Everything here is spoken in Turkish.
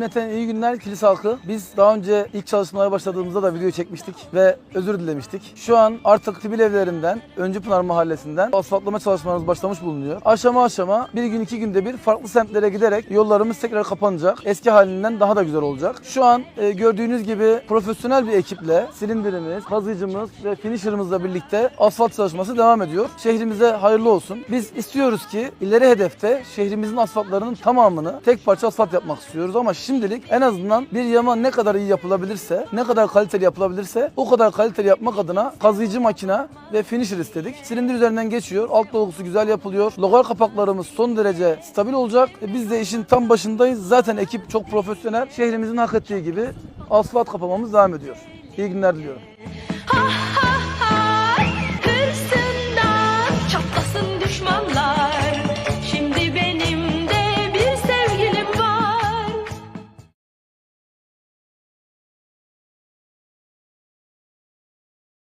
Cümleten iyi günler kilise halkı. Biz daha önce ilk çalışmalara başladığımızda da video çekmiştik ve özür dilemiştik. Şu an artık Tibil evlerinden, Öncü Pınar mahallesinden asfaltlama çalışmalarımız başlamış bulunuyor. Aşama aşama bir gün iki günde bir farklı semtlere giderek yollarımız tekrar kapanacak. Eski halinden daha da güzel olacak. Şu an e, gördüğünüz gibi profesyonel bir ekiple silindirimiz, kazıcımız ve finisher'ımızla birlikte asfalt çalışması devam ediyor. Şehrimize hayırlı olsun. Biz istiyoruz ki ileri hedefte şehrimizin asfaltlarının tamamını tek parça asfalt yapmak istiyoruz ama şimdilik en azından bir yama ne kadar iyi yapılabilirse, ne kadar kaliteli yapılabilirse o kadar kaliteli yapmak adına kazıyıcı makine ve finisher istedik. Silindir üzerinden geçiyor. Alt dolgusu güzel yapılıyor. Logar kapaklarımız son derece stabil olacak. E, Biz de işin tam başındayız. Zaten ekip çok profesyonel. Şehrimizin hak ettiği gibi asfalt kapamamız devam ediyor. İyi günler diliyorum.